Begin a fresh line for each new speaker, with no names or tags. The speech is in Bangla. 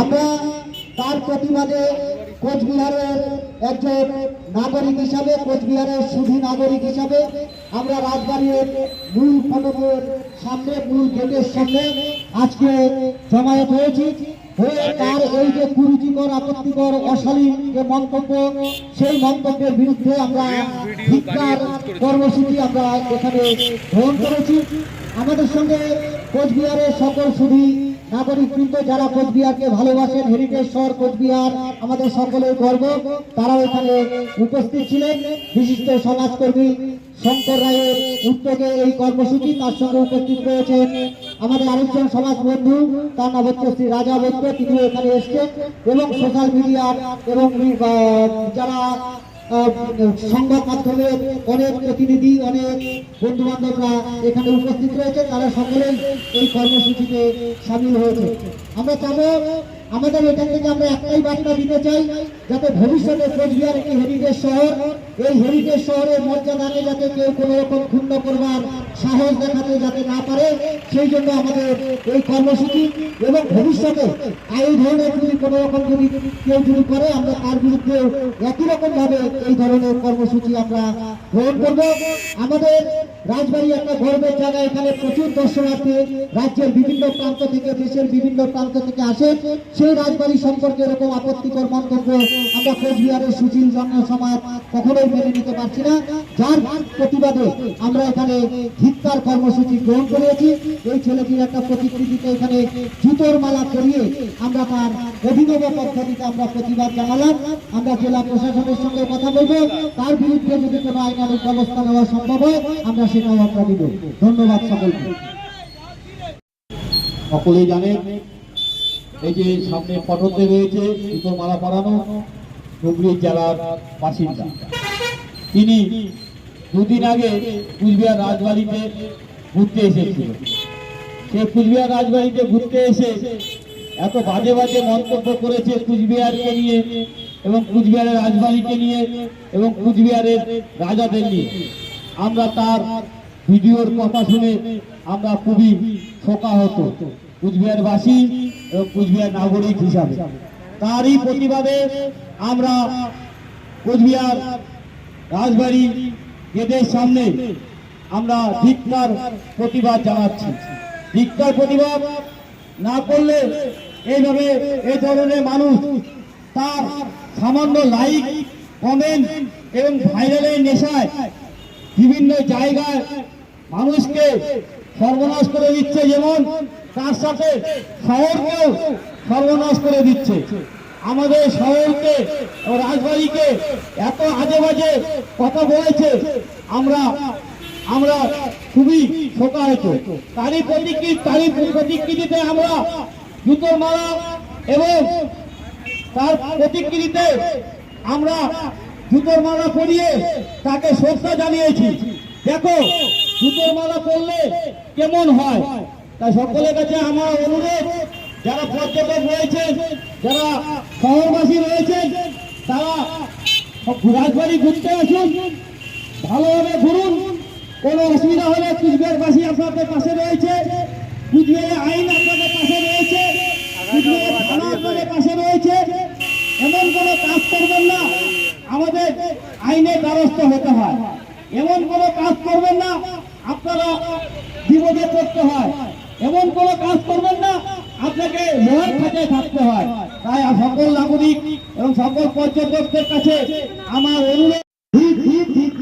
আমরা তার প্রতিবাদে কোচবিহারের একজন নাগরিক হিসাবে, কোচবিহারের সুধী নাগরিক হিসাবে আমরা রাজবাড়ির মূল ফটকের সামনে, মূল গেটের সামনে আজকে জমায়েত হয়েছি। হয়ে তার এই যে কুরুচিকর, আপত্তিকর, অশালীন যে মন্তব্য, সেই মন্তব্যের বিরুদ্ধে আমরা ভিক্ষার কর্মসূচি আমরা এখানে গ্রহণ করেছি। আমাদের সঙ্গে কোচবিহারের সকল সুধী নাগরিক বৃন্দ যারা কোচবিহারকে ভালোবাসেন হেরিটেজ শহর কোচবিহার, আমাদের সকলের গর্ব, তারাও এখানে উপস্থিত ছিলেন। বিশিষ্ট সমাজকর্মী শঙ্কর রায়ের উদ্যোগে এই কর্মসূচি তার সঙ্গে উপস্থিত রয়েছেন আমাদের আরেকজন সমাজ বন্ধু, তার নাম হচ্ছে শ্রী রাজা বৈদ্য, তিনিও এখানে এসছেন এবং সোশ্যাল মিডিয়ার এবং যারা সংবাদ মাধ্যমের অনেক প্রতিনিধি, অনেক বন্ধু বান্ধবরা এখানে উপস্থিত রয়েছে। তারা সকলেই এই কর্মসূচিতে সামিল হয়েছে। আমরা চাবো আমাদের এখান থেকে আমরা একটাই বার্তা দিতে চাই, যাতে ভবিষ্যতে কোচবিহার একটি হেরিটেজ শহর, এই হেরিটেজ শহরের মর্যাদাকে যাতে কেউ কোনো রকম ক্ষুণ্ণ করবার সাহস দেখাতে যাতে না পারে, সেই জন্য আমাদের এই কর্মসূচি এবং ভবিষ্যতে এই ধরনের যদি কোনো রকম যদি কেউ যদি করে, আমরা তার বিরুদ্ধে একই রকম ভাবে এই ধরনের কর্মসূচি আমরা গ্রহণ করব। আমাদের রাজবাড়ি একটা গর্বের জায়গা। এখানে প্রচুর দর্শনার্থী রাজ্যের বিভিন্ন প্রান্ত থেকে, দেশের বিভিন্ন প্রান্ত থেকে আসে। সেই রাজবাড়ি সম্পর্কে এরকম আপত্তিকর মন্তব্য আমরা কোচবিহারের সুশীল জনসমাজ কখনোই মেনে নিতে পারছি না। যার প্রতিবাদে আমরা এখানে ধিক্কার কর্মসূচি গ্রহণ করেছি। এই ছেলেটির একটা প্রতিকৃতিতে এখানে জুতোর মালা করিয়ে আমরা তার অভিনব পদ্ধতিতে আমরা প্রতিবাদ জানালাম। আমরা জেলা প্রশাসনের সঙ্গে কথা বলব। তার বিরুদ্ধে যদি কোনো আইনানুক ব্যবস্থা নেওয়া সম্ভব হয়, আমরা সেটাও আমরা দিব ধন্যবাদ সকলকে।
সকলেই জানেন এই যে সামনে ফটোতে রয়েছে জুতোর মালা পরানো ডুবরি জেলার বাসিন্দা। তিনি দুদিন আগে কুচবিহার রাজবাড়িতে ঘুরতে এসেছিল সে কুচবিহার রাজবাড়িতে ঘুরতে এসে এত বাজে বাজে মন্তব্য করেছে কুচবিহারকে নিয়ে। এবং কুচবিহারের রাজবাড়িকে নিয়ে এবং কুচবিহারের রাজাদের নিয়ে। আমরা তার ভিডিওর কথা শুনে আমরা খুবই শোকাহত কুচবিহারবাসী এবং কুচবিহার নাগরিক হিসাবে। তারই প্রতিবাদে আমরা কুচবিহার রাজবাড়ি গেটের সামনে আমরা ধিক্কার প্রতিবাদ জানাচ্ছি। ধিক্কার প্রতিবাদ না করলে এইভাবে এই ধরনের মানুষ তার সামান্য লাইক কমেন্ট এবং ভাইরালের নেশায় বিভিন্ন জায়গায় মানুষকে সর্বনাশ করে দিচ্ছে যেমন তার সাথে শহরকেও সর্বনাশ করে দিচ্ছে। আমাদের শহরকে ও রাজবাড়িকে এত আজে বাজে কথা বলেছে, আমরা আমরা খুবই শোকাহত। তারই প্রতিকৃতি তারই প্রতিকৃতিতে আমরা জুতোর মালা এবং তার প্রতিকৃতিতে আমরা জুতোর মালা পরিয়ে তাকে শ্রদ্ধা জানিয়েছি। দেখো, জুতোর মালা পরলে কেমন হয়? তাই সকলের কাছে আমার অনুরোধ, যারা পর্যটক রয়েছেন, যারা শহরবাসী রয়েছেন, তারা রাজবাড়ি ঘুরতে আসুন, ভালোভাবে ঘুরুন, কোনো অসুবিধা হলে কুচবিহারবাসী আপনাদের পাশে রয়েছে, কুচবিহারের আইন আপনাদের পাশে রয়েছে। কুচবিহারের থানা আপনাদের পাশে রয়েছে। এমন কোনো কাজ করবেন না, আমাদের আইনের দ্বারস্থ হতে হয়। এমন কোনো কাজ করবেন না, আপনারা বিপদে পড়তে হয়। এমন কোনো কাজ করবেন না, আপনাকে লোহার খাঁচায় থাকতে হয়। তাই সকল নাগরিক এবং সকল পর্যটকদের কাছে আমার অনুরোধ।
ঠিক ঠিক ঠিক